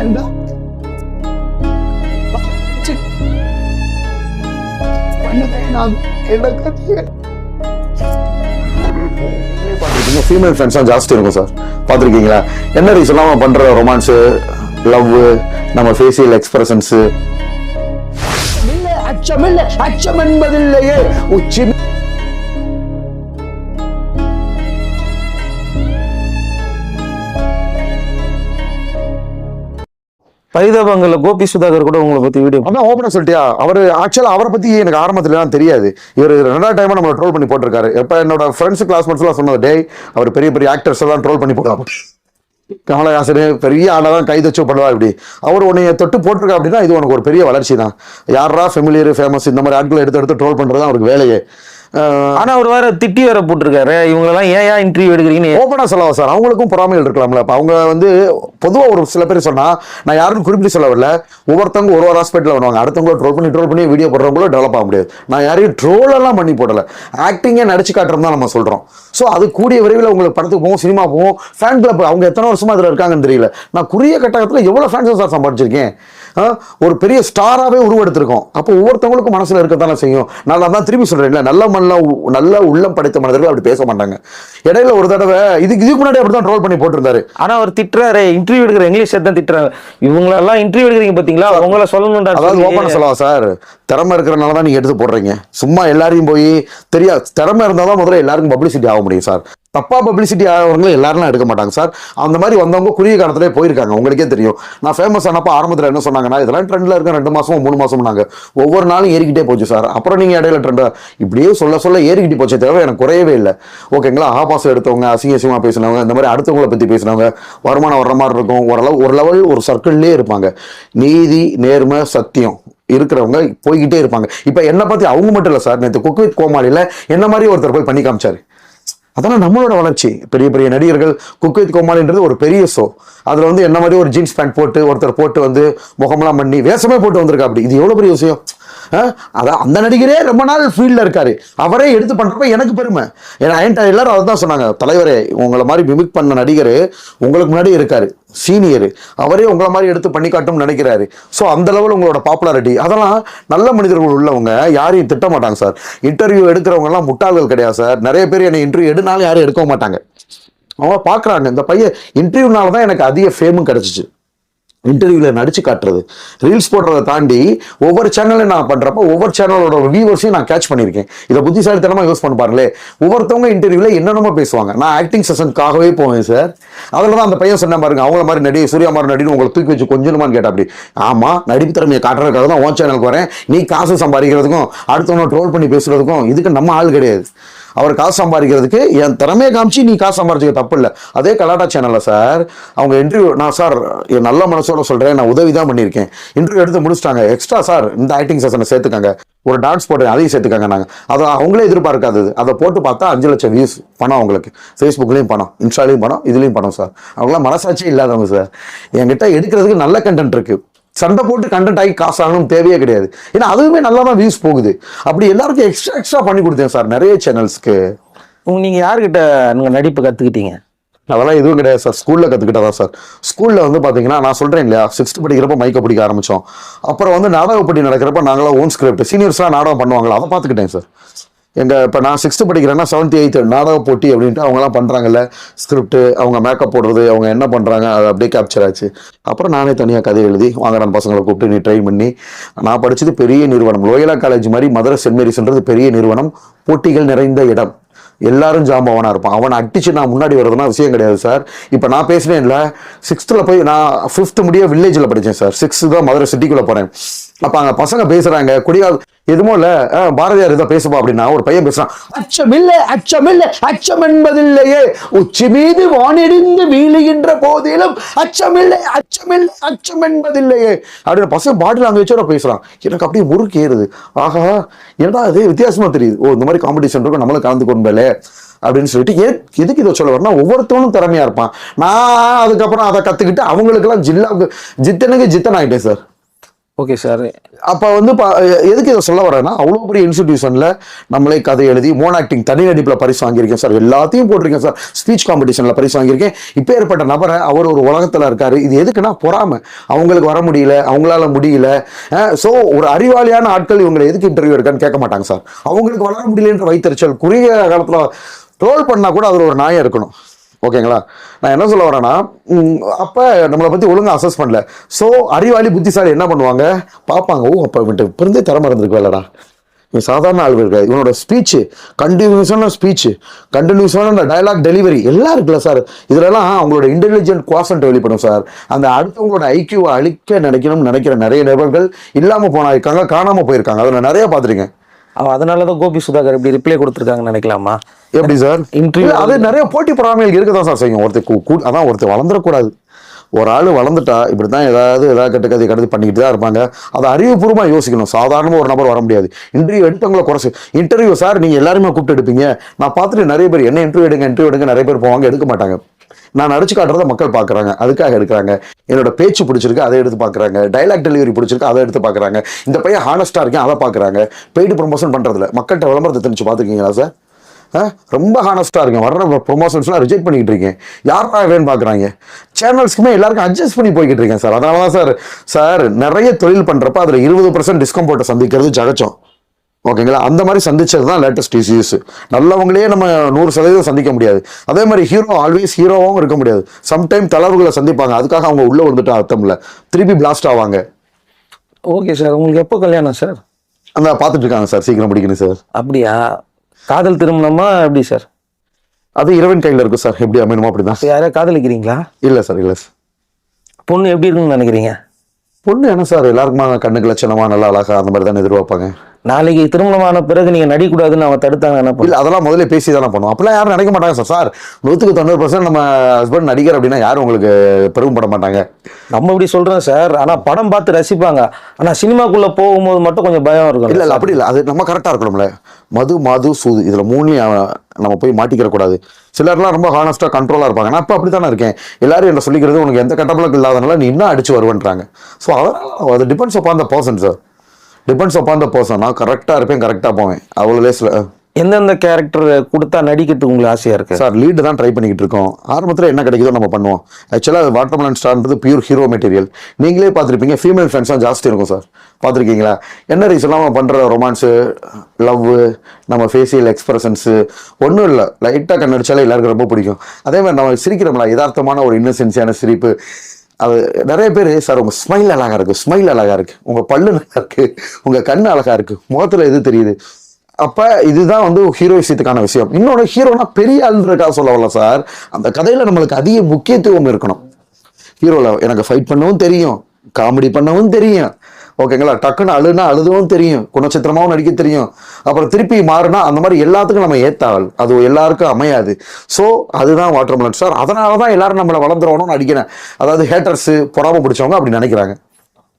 ஏண்டா? Female friends ஜாஸ்தி இருக்கும் சார் பார்த்துருக்கீங்களா? என்ன ரீசன் அவன் பண்ற ரொமான்ஸு லவ் நம்ம ஃபேஷியல் எக்ஸ்பிரஷன்ஸு இல்லை அச்சமில்லை அச்சம் என்பதில்லையே. உச்சி பரிதாபங்கள்ல கோபி சுதாகர் கூட உங்களை பத்தி வீடியோ அதான் ஓப்பனா சொல்லிட்டியா? அவர் ஆக்சுவலா அவரை பத்தி எனக்கு ஆரம்பத்துல எல்லாம் தெரியாது. இவர் ரெண்டாவது டைம் நம்மளை ட்ரோல் பண்ணி போட்டிருக்காரு. எப்ப என்னோட ஃப்ரெண்ட்ஸ் கிளாஸ்மேட்ஸ் எல்லாம் சொன்னது டே அவர் பெரிய பெரிய ஆக்டர்ஸ் எல்லாம் ட்ரோல் பண்ணி போடுறாங்க கமலஹாசன் பெரிய ஆளா தான் கை தச்சு பண்ணுவா இப்படி. அவர் உன்னைய தொட்டு போட்டிருக்கா அப்படின்னா இது உனக்கு ஒரு பெரிய வளர்ச்சி தான் யாரா ஃபெமிலியர் ஃபேமஸ் இந்த மாதிரி ஆட்களை எடுத்து எடுத்து ட்ரோல் பண்றது தான் அவருக்கு வேலையே. ஆனா அவர் வேற திட்டி வேற போட்டிருக்காரு. இவங்களெல்லாம் ஏன் ஏன் இன்டர்வியூ எடுக்கிறீங்கன்னு ஓப்பனாக சொல்லவா சார்? அவங்களுக்கும் பொறாமைகள் இருக்கலாம்ல இப்போ அவங்க வந்து பொதுவாக ஒரு சில பேர் சொன்னா நான் யாருன்னு குறிப்பிட்டு சொல்ல வரல. ஒவ்வொருத்தவங்க ஒரு ஒரு ஹாஸ்பிட்டலில் வருவாங்க. அடுத்தவங்கள ட்ரோல் பண்ணி ட்ரோல் பண்ணி வீடியோ போடுறவங்களும் டெவலப் ஆக முடியாது. நான் யாரையும் ட்ரோல் எல்லாம் பண்ணி போடல. ஆக்டிங்கே நடிச்சு காட்டுறோம் தான் நம்ம சொல்றோம். ஸோ அது கூடிய விரைவில் உங்களுக்கு படத்துக்கு போவோம் சினிமா போவோம் ஃபேன் கிளப் அவங்க எத்தனை வருஷமா அதில் இருக்காங்கன்னு தெரியல. நான் குறுகிய கட்டத்தில் எவ்வளோ ஃபேன்ஸ் சார் சம்பாதிச்சிருக்கேன்? ஒரு பெரிய ஸ்டாராகவே உருவெடுத்திருக்கோம். அப்போ ஒவ்வொருத்தவங்களுக்கும் மனசுல இருக்கத்தானே செய்யும். நான் அதான் திரும்பி சொல்றேன்ல நல்ல மண்ண நல்ல உள்ளம் படைத்த மனிதர்கள் அப்படி பேச மாட்டாங்க. இடையில ஒரு தடவை இதுக்கு இதுக்கு முன்னாடி அப்படி தான் ட்ரோல் பண்ணி போட்டிருந்தாரு. ஆனா அவர் திட்டுறாரு இன்டர்வியூ எடுக்கிற இங்கிலீஷ் தான் திட்டுறாரு. இவங்களெல்லாம் இன்டர்வியூ எடுக்கிறீங்க பாத்தீங்களா? அவங்கள சொல்லணும்டா அதாவது ஓப்பனாக சொல்லவா சார்? திறமை இருக்கிறனால தான் நீங்க எடுத்து போடுறீங்க. சும்மா எல்லாரையும் போய் தெரியா திறமை இருந்தால் தான் முதல்ல எல்லாருக்கும் பப்ளிசிட்டி ஆக முடியும் சார். தப்பாக பப்ளிசிட்டி ஆகிறவங்களும் எல்லாரும் எடுக்க மாட்டாங்க சார். அந்த மாதிரி வந்தவங்க குறுகிய காலத்திலே போயிருக்காங்க. உங்களுக்கே தெரியும். நான் ஃபேமஸ் ஆனப்போ ஆரம்பத்தில் என்ன சொன்னாங்கன்னா இதெல்லாம் ட்ரெண்டில் இருக்க ரெண்டு மாதமும் மூணு மாதம் நாங்கள் ஒவ்வொரு நாளும் ஏறிக்கிட்டே போச்சு சார். அப்புறம் நீங்கள் இடையில ட்ரெண்ட் இப்படியே சொல்ல சொல்ல ஏறிக்கிட்டு போச்சே தவிர எனக்கு குறையவே இல்லை. ஓகேங்களா ஆபாசம் எடுத்தவங்க அசிங்க அசிங்கமாக பேசினவங்க இந்த மாதிரி அடுத்தவங்கள பற்றி பேசினவங்க வருமானம் வர்ற மாதிரி இருக்கும். ஓரளவு ஒரு லெவல் ஒரு சர்க்கிள்லேயே இருப்பாங்க. நீதி நேர்மை சத்தியம் இருக்கிறவங்க போய்கிட்டே இருப்பாங்க. இப்போ என்னை பார்த்து அவங்க மட்டும் இல்லை சார். நேற்று குக்வித் கோமாளியில் என்ன மாதிரி ஒருத்தர் போய் பண்ணி காமிச்சாரு? அதெல்லாம் நம்மளோட வளர்ச்சி. பெரிய பெரிய நடிகர்கள் குக்வித் கோமாளின்றது ஒரு பெரிய ஷோ அதில் வந்து என்ன மாதிரி ஒரு ஜீன்ஸ் பேண்ட் போட்டு ஒருத்தர் போட்டு வந்து முகமெல்லாம் பண்ணி வேஷமே போட்டு வந்திருக்கா அப்படி. இது எவ்வளோ பெரிய விஷயம்? அதான் அந்த நடிகரே ரொம்ப நாள் ஃபீல்டில் இருக்கார். அவரே எடுத்து பண்ணுறப்ப எனக்கு பெருமை. ஏன்னா என்கிட்ட எல்லாரும் அதை தான் சொன்னாங்க. தலைவரே உங்களை மாதிரி மிமிக் பண்ண நடிகர் உங்களுக்கு முன்னாடி இருக்கார். சீனியர் அவரே உங்களை மாதிரி எடுத்து பண்ணி காட்டும்னு நினைக்கிறாரு. ஸோ அந்த லெவல் உங்களோட பாப்புலாரிட்டி அதெல்லாம் நல்ல மனிதர்கள் உள்ளவங்க யாரையும் திட்ட மாட்டாங்க சார் இன்டர்வியூ எடுக்கிறவங்கலாம் முட்டாள்கள் கிடையாது சார் நிறைய பேர் என்னை இன்டர்வியூ எடுனாலும் யாரும் எடுக்க மாட்டாங்க. அவங்க பார்க்குறாங்க. இந்த பையன் இன்டர்வியூனால தான் எனக்கு அதிக ஃபேமும் கிடச்சிச்சு. இன்டர்வியூவில் நடிச்சு காட்டுறது. ரீல்ஸ் போடுறதை தாண்டி ஒவ்வொரு சேனலையும் நான் பண்ணுறப்ப ஒவ்வொரு சேனலோட வியூவர்ஸையும் நான் கேட்ச் பண்ணியிருக்கேன். இதை புத்திசாலித்தனமாக யூஸ் பண்ண பாருங்களே. ஒவ்வொருத்தவங்க இன்டர்வியூவில் என்னென்னமோ பேசுவாங்க. நான் ஆக்டிங் செஷனுக்காகவே போவேன் சார் அதில் தான் அந்த பையன் சொன்ன பாருங்க அவங்கள மாதிரி நடி சூர்யா மாதிரி நடின்னு உங்களை தூக்கி வச்சு கொஞ்சமான்னு கேட்டா அப்படி. ஆமாம் நடிப்பு திறமையை காட்டுறதுக்காக தான் உன் சேனலுக்கு வரேன். நீ காசு சம்பாதிக்கிறதுக்கும் அடுத்தவங்க ட்ரோல் பண்ணி பேசுறதுக்கும் இதுக்கு நம்ம ஆள் கிடையாது. அவர் காசு சம்பாதிக்கிறதுக்கு என் திறமையை காமிச்சு நீ காசு சம்பாதிச்சிக்க தப்பு இல்லை அதே கலாட்டா சேனலில் சார் அவங்க இன்டர்வியூ நான் சார் என் நல்ல மனசோட சொல்கிறேன் நான் உதவி தான் பண்ணியிருக்கேன். இன்டர்வியூ எடுத்து முடிச்சிட்டாங்க. எக்ஸ்ட்ரா சார் இந்த ஆக்டிங் செஷனை சேர்த்துக்காங்க. ஒரு டான்ஸ் போட்டேன் அதையும் சேர்த்துக்காங்க நாங்கள் அதை அவங்களே எதிர்பார்க்காது அதை போட்டு பார்த்தா அஞ்சு லட்சம் வியூஸ் பணம் அவங்களுக்கு. ஃபேஸ்புக்லேயும் பணம் இன்ஸ்டாலையும் பணம் இதுலேயும் பணம் சார். அவங்களாம் மனசாட்சியே இல்லாதவங்க சார். என்கிட்ட எடுக்கிறதுக்கு நல்ல கண்டென்ட் இருக்குது சண்டை போட்டு கண்டென்ட் ஆகி காசு ஆகணும் தேவையே கிடையாது. ஏன்னா அதுவுமே நல்லா தான் வியூஸ் போகுது. அப்படி எல்லாருக்கும் எக்ஸ்ட்ரா எக்ஸ்ட்ரா பண்ணி கொடுத்தேன் சார் நிறைய சேனல்ஸ்க்கு உங்க நீங்க யாருக்கிட்ட நீங்க நடிப்பு கத்துக்கிட்டீங்க? அதெல்லாம் எதுவும் கிடையாது சார் ஸ்கூலில் கற்றுக்கிட்டதா சார். ஸ்கூலில் வந்து பார்த்தீங்கன்னா நான் சொல்கிறேன் இல்லையா சிக்ஸ்த் படிக்கிறப்ப மைக்கை பிடிக்க ஆரம்பித்தோம் அப்புறம் வந்து நாடக போட்டி நடக்கிறப்ப நாங்களாம் ஓன் ஸ்கிரிப்ட் சீனியர்ஸ்லாம் நாடகம் பண்ணுவாங்களா அதை பார்த்துக்கிட்டேன் சார். எங்கள் இப்போ நான் சிக்ஸ்த்து படிக்கிறேன்னா செவன்த் எயித்து நாடக போட்டி அப்படின்ட்டு அவங்கலாம் பண்ணுறாங்கல்ல ஸ்கிரிப்ட் அவங்க மேக்கப் போடுறது அவங்க என்ன பண்ணுறாங்க அது அப்படியே கேப்சர் ஆச்சு. அப்புறம் நானே தனியாக கதை எழுதி வாங்க நான் பசங்களை கூப்பிட்டு நீ ட்ரை பண்ணி. நான் படித்தது பெரிய நிறுவனம். லோயலா காலேஜ் மாதிரி மதுரை சென்ட் மேரிஸ்ன்றது பெரிய நிறுவனம். போட்டிகள் நிறைந்த இடம். எல்லாரும் ஜாம்பவனாக இருப்பான். அவனை அடிச்சு நான் முன்னாடி வரதுனா விஷயம் கிடையாது சார் இப்போ நான் பேசுனேன்ல சிக்ஸ்த்தில் போய் நான் ஃபிஃப்த்து முடிய வில்லேஜில் படித்தேன் சார் சிக்ஸ்த்து தான் மதுரை சிட்டிக்குள்ளே போகிறேன் அப்ப அங்க பசங்க பேசுறாங்க குடியா எதுமோ இல்லை. பாரதியார் இதை பேசுவா அப்படின்னா ஒரு பையன் பேசுகிறான் அச்சமில்லை அச்சமில்லை அச்சம் என்பதில்லையே உச்சி மீது வானிடிந்து வீழுகின்ற போதிலும் அச்சமில்லை அச்சமில்லை அச்சம் என்பதில்லையே அப்படின்னு பசங்க பாடி லாங்குவேஜோட பேசுகிறான் எனக்கு அப்படியே முறுக்கு ஏறுது. ஆஹா என்னடா அது வித்தியாசமா தெரியுது. ஓ இந்த மாதிரி காம்படிஷன் இருக்கும் நம்மளும் கலந்து கொண்டே அப்படின்னு சொல்லிட்டு ஏ எதுக்கு இதை சொல்ல வரனா ஒவ்வொருத்தவனும் திறமையா இருப்பான். நான் அதுக்கப்புறம் அதை கத்துக்கிட்டு அவங்களுக்கெல்லாம் ஜில்லாவுக்கு ஜித்தனுக்கு ஜித்தன் ஆகிட்டேன் சார். ஓகே சார் அப்போ வந்து எதுக்கு இதை சொல்ல வரேன்னா அவ்வளோ பெரிய இன்ஸ்டிடியூஷனில் நம்மளே கதை எழுதி மோன் ஆக்டிங் தனி நடிப்பில் பரிசு வாங்கியிருக்கேன் சார் எல்லாத்தையும் போட்டிருக்கேன் சார் ஸ்பீச் காம்படிஷனில் பரிசு வாங்கியிருக்கேன். இப்போ ஏற்பட்ட நபரை அவர் ஒரு உலகத்தில் இருக்கார். இது எதுக்குன்னா பொறாமை. அவங்களுக்கு வர முடியல அவங்களால முடியல. ஸோ ஒரு அறிவாளியான ஆட்கள் இவங்களை எதுக்கு இன்டர்வியூ இருக்கான்னு கேட்க மாட்டாங்க சார் அவங்களுக்கு வளர முடியலன்ற வைத்தறிச்சல் குறுகிய காலத்தில் ட்ரோல் பண்ணால் கூட அதில் ஒரு நாயம் இருக்கணும். ஓகேங்களா? நான் என்ன சொல்ல வரேன்னா அப்போ நம்மளை பற்றி ஒழுங்காக அசஸ் பண்ணல. ஸோ அறிவாளி புத்திசாலி என்ன பண்ணுவாங்க? பார்ப்பாங்க ஓ அப்போ இவன்ட்டு பிறந்தே திறமை இருந்திருக்கு வேலைடா இவன் சாதாரண ஆள் இருக்காது இவனோட ஸ்பீச்சு கண்டினியூஸான ஸ்பீச்சு கண்டினியூஸான டயலாக் டெலிவரி எல்லாம் இருக்குல்ல சார். இதுலலாம் அவங்களோட இன்டெலிஜென்ட் குவாசன்ட் வெளிப்படும் சார். அந்த அடுத்தவங்களோட ஐக்கியூவை அழிக்க நினைக்கணும்னு நினைக்கிற நிறைய நிபர்கள் இல்லாமல் போனா இருக்காங்க காணாம போயிருக்காங்க. அதில் நான் நிறைய பார்த்துருக்கேன். அவன் அதனால தான் கோபி சுதாகர் இப்படி ரிப்ளை கொடுத்துருக்காங்கன்னு நினைக்கலாமா? எப்படி சார் இல்ல, அது நிறைய போட்டி பொறாமைகள் இருக்க தான் சார் செய்யும்? ஒருத்தர் அதான் ஒருத்தர் வளர்ந்துடக்கூடாது ஒரு ஆள் வளர்ந்துட்டா இப்படி தான் ஏதாவது ஏதாவது கட்டு கதை கடத்தி பண்ணிக்கிட்டு தான் இருப்பாங்க. அதை அறிவுபூர்வமாக யோசிக்கணும். சாதாரண ஒரு நபர் வர முடியாது. இன்டர்வியூ எடுத்தவங்களை குறைச்சு இன்டர்வியூ சார் நீங்கள் எல்லாருமே கூப்பிட்டு எடுப்பீங்க. நான் பார்த்துட்டு நிறைய பேர் என்ன இன்டர்வியூ எடுங்க இன்டர்வியூ எடுங்க நிறைய பேர் போவாங்க எடுக்க மாட்டாங்க. நான் நடிச்சு காட்டுறத மக்கள் பார்க்குறாங்க அதுக்காக எடுக்கிறாங்க. என்னோட பேச்சு பிடிச்சிருக்கு அதை எடுத்து பார்க்குறாங்க டைலாக் டெலிவரி பிடிச்சிருக்கு அதை எடுத்து பார்க்குறாங்க இந்த பையன் ஹானஸ்ட்டாக இருக்கேன் அதை பார்க்குறாங்க பெய்டு ப்ரொமோஷன் பண்ணுறதுல மக்கள்கிட்ட விளம்பரத்தை தெரிஞ்சு பார்த்துருக்கீங்களா சார் ஆ? ரொம்ப ஹானஸ்ட்டாக இருக்கேன். வர்ற ப்ரொமோஷன்ஸ்லாம் ரிஜெக்ட் பண்ணிக்கிட்டு இருக்கேன். யாரா வேணும் பார்க்குறாங்க சேனல்ஸ்க்குமே எல்லாருக்கும் அட்ஜஸ்ட் பண்ணி போய்கிட்டு இருக்கேன் சார் அதனால தான் சார் சார் நிறைய தொழில் பண்ணுறப்ப அதில் இருபது பர்சன்ட் டிஸ்கவுண்ட் போட்டு சந்திக்கிறது ஜகச்சம் ஓகேங்களா? அந்த மாதிரி சந்திச்சது தான் லேட்டஸ்ட் இஷ்யூஸ் நல்லவங்களே நம்ம நூறு சதவீதம் சந்திக்க முடியாது. அதே மாதிரி ஹீரோ ஆல்வேஸ் ஹீரோவாகவும் இருக்க முடியாது. சம்டைம் தளர்வுகளை சந்திப்பாங்க. அதுக்காக அவங்க உள்ளே வந்துட்டு அர்த்தம் இல்லை. திருப்பி பிளாஸ்ட் ஆவாங்க. ஓகே சார் உங்களுக்கு எப்போ கல்யாணம் சார் அந்த பார்த்துட்டு இருக்காங்க சார் சீக்கிரம் முடிக்கணும் சார் அப்படியா? காதல் திருமணமா எப்படி சார் அது இறைவன் கையில் இருக்கும் சார் எப்படி அமையணுமோ அப்படிதான். யாரையா காதலிக்கிறீங்களா? இல்லை சார் இல்லை சார் பொண்ணு எப்படி இருக்குன்னு நினைக்கிறீங்க? பொண்ணு என்ன சார் எல்லாருக்குமா கண்ணுக்கு லட்சணமா நல்லா அழகா அந்த மாதிரி தானே எதிர்பார்ப்பாங்க. நாளைக்கு திருமணமான பிறகு நீங்க நடிக்கக்கூடாதுன்னு அவன் தடுத்தாங்க என்ன இல்ல அதெல்லாம் முதல்ல பேசி தானே பண்ணுவோம். அப்பெல்லாம் யாரும் நினைக்க மாட்டாங்க சார். சார் நூற்றுக்கு தொண்ணூறு பர்சன்ட் நம்ம ஹஸ்பண்ட் நடிகர் அப்படின்னா யாரும் உங்களுக்கு பெருமைப்பட மாட்டாங்க. நம்ம இப்படி சொல்றோம் சார். ஆனா படம் பார்த்து ரசிப்பாங்க. ஆனா சினிமாக்குள்ள போகும்போது மட்டும் கொஞ்சம் பயம் இருக்கும். இல்ல இல்ல அப்படி இல்லை. அது நம்ம கரெக்டாக இருக்கணும்ல. மது மது சூது இதுல மூணுலையும் நம்ம போய் மாட்டிக்கிற கூடாது சிலர்லாம் ரொம்ப ஹானஸ்டா கண்ட்ரோலா இருப்பாங்க. நான் இப்போ அப்படி தானே இருக்கேன். எல்லாரும் என்ன சொல்லிக்கிறது உனக்கு எந்த கட்டப்பழக்கம் இல்லாதனால நீ இன்னும் அடிச்சு வருவன்றாங்க. ஸோ அதனால அது depends upon the person sir depends upon the person நான் கரெக்டாக இருப்பேன் கரெக்டாக போவேன். அவ்வளோ லேஸில் எந்தெந்த கேரக்டர் கொடுத்தா நடிக்கிறதுக்கு உங்களுக்கு ஆசையா இருக்கு? சார் லீடு தான் ட்ரை பண்ணிக்கிட்டு இருக்கோம். ஆரம்பத்தில் என்ன கிடைக்குதோ நம்ம பண்ணுவோம். ஆக்சுவலாக வாட்டர்மலன் ஸ்டார்ன்றது பியூர் ஹீரோ மெட்டீரியல் நீங்களே பார்த்துருப்பீங்க ஃபீமேல் ஃப்ரெண்ட்ஸ் தான் ஜாஸ்தி இருக்கும் சார். பார்த்துருக்கீங்களா? என்ன ரீசன்லாம் நம்ம பண்ணுற ரொமான்ஸு லவ் நம்ம ஃபேஷியல் எக்ஸ்பிரஷன்ஸு ஒன்றும் இல்லை. லைட்டாக கண்ணடிச்சாலே எல்லாருக்கும் ரொம்ப பிடிக்கும். அதே மாதிரி நம்ம சிரிக்கிறோம்ல யதார்த்தமான ஒரு இன்னசென்சியான சிரிப்பு. அது நிறைய பேர் சார் உங்கள் ஸ்மைல் அழகா இருக்குது ஸ்மைல் அழகாக இருக்குது உங்கள் பல்லு நல்லா இருக்குது உங்கள் கண் அழகாக இருக்குது முகத்தில் எது தெரியுது? அப்போ இதுதான் வந்து ஹீரோ விஷயத்துக்கான விஷயம். இன்னொன்று ஹீரோனா பெரிய ஆளுன்றக்காக சொல்ல வரல சார். அந்த கதையில் நம்மளுக்கு அதிக முக்கியத்துவம் இருக்கணும். ஹீரோவில் எனக்கு ஃபைட் பண்ணவும் தெரியும் காமெடி பண்ணவும் தெரியும். ஓகேங்களா? டக்குன்னு அழுனா அழுதுவும் தெரியும். குணச்சித்திரமாவும் நடிக்க தெரியும். அப்புறம் திருப்பி மாறுனா அந்த மாதிரி எல்லாத்துக்கும் நம்ம ஏத்தாள். அது எல்லாருக்கும் அமையாது. ஸோ அதுதான் வாட்டர் சார் அதனால தான் எல்லாரும் நம்மளை வளர்ந்துருவணும்னு நடிக்கிறேன். அதாவது ஹேட்டர்ஸ் பொறாம பிடிச்சவங்க அப்படி நினைக்கிறாங்க.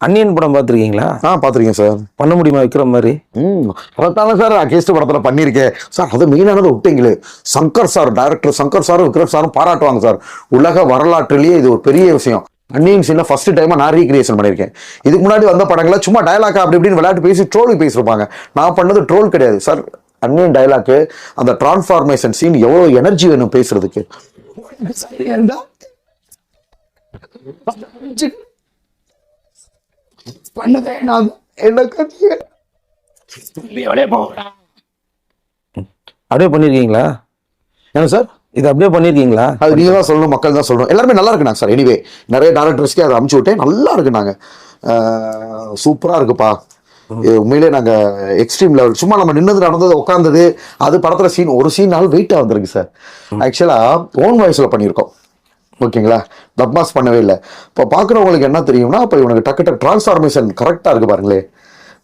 அன்னியன் படம் பார்த்துருக்கீங்களா? ஆ பார்த்துருக்கேன் சார் பண்ண முடியுமா விக்கிற மாதிரி? ம் அதைத்தானே சார் நான் கேஸ்ட் படத்தில் பண்ணியிருக்கேன். சார் அது மெயினானதை விட்டீங்களே. சங்கர் சார் டைரக்டர் சங்கர் சாரும் விக்ரம் சாரும் பாராட்டுவாங்க சார் உலக வரலாற்றிலேயே இது ஒரு பெரிய விஷயம். அன்னியின் சீனை ஃபர்ஸ்ட் டைமாக நான் ரீக்ரியேஷன் பண்ணியிருக்கேன் இதுக்கு முன்னாடி வந்த படங்களை சும்மா டயலாக் அப்படி இப்படின்னு விளையாட்டு பேசி ட்ரோல் பேசியிருப்பாங்க நான் பண்ணது ட்ரோல் கிடையாது. சார் அன்னியன் டயலாக்கு அந்த டிரான்ஸ்ஃபார்மேஷன் சீன் எவ்வளோ எனர்ஜி வேணும் பேசுறதுக்கு? பண்ணதே நான். அப்படியே பண்ணிருக்கீங்களா? ஏன்னா சார் இது அப்படியே பண்ணிருக்கீங்களா? அது நீங்க தான் சொல்லணும் மக்கள் தான் சொல்லணும். எல்லாருமே நல்லா இருக்குனாங்க சார் எனிவே நிறைய டேரக்டர்ஸ்க்கே அதை அமுச்சு விட்டேன். நல்லா இருக்குனாங்க. சூப்பரா இருக்குப்பா. இது உண்மையிலே நாங்க எக்ஸ்ட்ரீம் லெவல் சும்மா நம்ம நின்னது நடந்தது உட்காந்தது அது படத்துல சீன் ஒரு சீனால் வெயிட்டா வந்திருக்கு சார் ஆக்சுவலா ஓன் வாய்ஸ்ல பண்ணியிருக்கோம். ஓகேங்களா? தப்மாஸ் பண்ணவே இல்லை. இப்போ பார்க்குறவங்களுக்கு என்ன தெரியும்னா இப்போ இவனுக்கு டக்கு டக்கு டிரான்ஸ்ஃபார்மேஷன் கரெக்டாக இருக்கு பாருங்களே.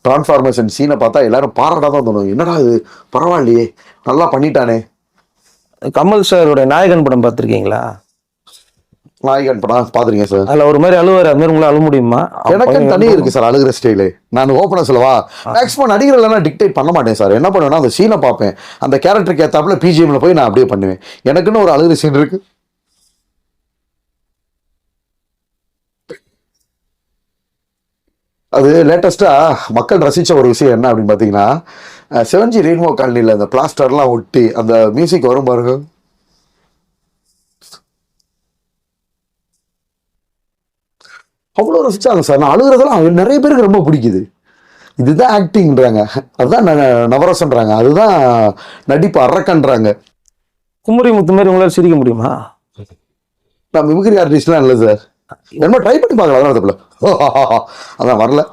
டிரான்ஸ்ஃபார்மேஷன் சீனை பார்த்தா எல்லாரும் பாராட்டா தான் தோணும். என்னடா இது? பரவாயில்லையே. நல்லா பண்ணிட்டானே. கமல் சாரோட நாயகன் படம் பார்த்துருக்கீங்களா? நாயகன் படம் பார்த்துருக்கேன் சார். அதுல ஒரு மாதிரி அழுவாரு அது மாதிரி உங்களால அழுவ முடியுமா? எனக்கு தனி இருக்கு சார் அழுகிற ஸ்டைலு நான் ஓப்பனாக சொல்லவா? மேக்ஸிமம் நடிகர் இல்லைனா டிக்டேட் பண்ண மாட்டேன் சார். என்ன பண்ணுவேன்னா அந்த சீனை பார்ப்பேன். அந்த கேரக்டருக்கு ஏத்தாப்புல பிஜிஎம்ல போய் நான் அப்படியே பண்ணுவேன். எனக்குன்னு ஒரு அழுகிற சீன் இருக்கு. அது லேட்டஸ்ட்டாக மக்கள் ரசித்த ஒரு விஷயம் என்ன அப்படின்னு பார்த்தீங்கன்னா செவன்ஜி ரெயின்போ காலனியில் அந்த பிளாஸ்டர்லாம் ஒட்டி அந்த மியூசிக் வரும் பாருங்க. அவ்வளோ ரசிச்சாங்க சார். நான் அழுகிறதெல்லாம் நிறைய பேருக்கு ரொம்ப பிடிக்குது. இதுதான் ஆக்டிங்ன்றாங்க அதுதான் நவரசன்றாங்க. அதுதான் நடிப்பு அரக்கன்றாங்க. குமரி முத்து மாதிரி உங்களால சிரிக்க முடியுமா? நான் மிமிக்ரி ஆர்டிஸ்ட்லாம் இல்லை சார். என்னமோ ட்ரை பண்ணி பார்க்கலாம் அதான் தப்பில்ல அதான் வரல.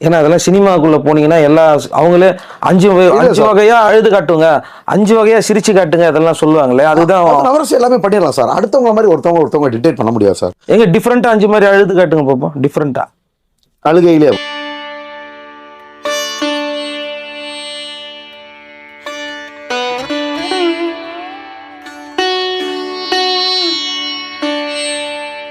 ஏன்னா அதெல்லாம் சினிமாக்குள்ள போனீங்கன்னா எல்லா அவங்களே அஞ்சு அஞ்சு. வகையா அழுது காட்டுங்க. அஞ்சு வகையா சிரிச்சு காட்டுங்க அதெல்லாம் சொல்லுவாங்களே அதுதான் அது நவரசம் எல்லாமே பண்ணிடலாம் சார் அடுத்தவங்க மாதிரி ஒருத்தவங்க ஒருத்தவங்க டிடெக்ட் பண்ண முடியாது சார் எங்க டிஃப்ரெண்டா அஞ்சு மாதிரி அழுது காட்டுங்க பார்ப்போம் டிஃப்ரெண்டா அழுகையிலே.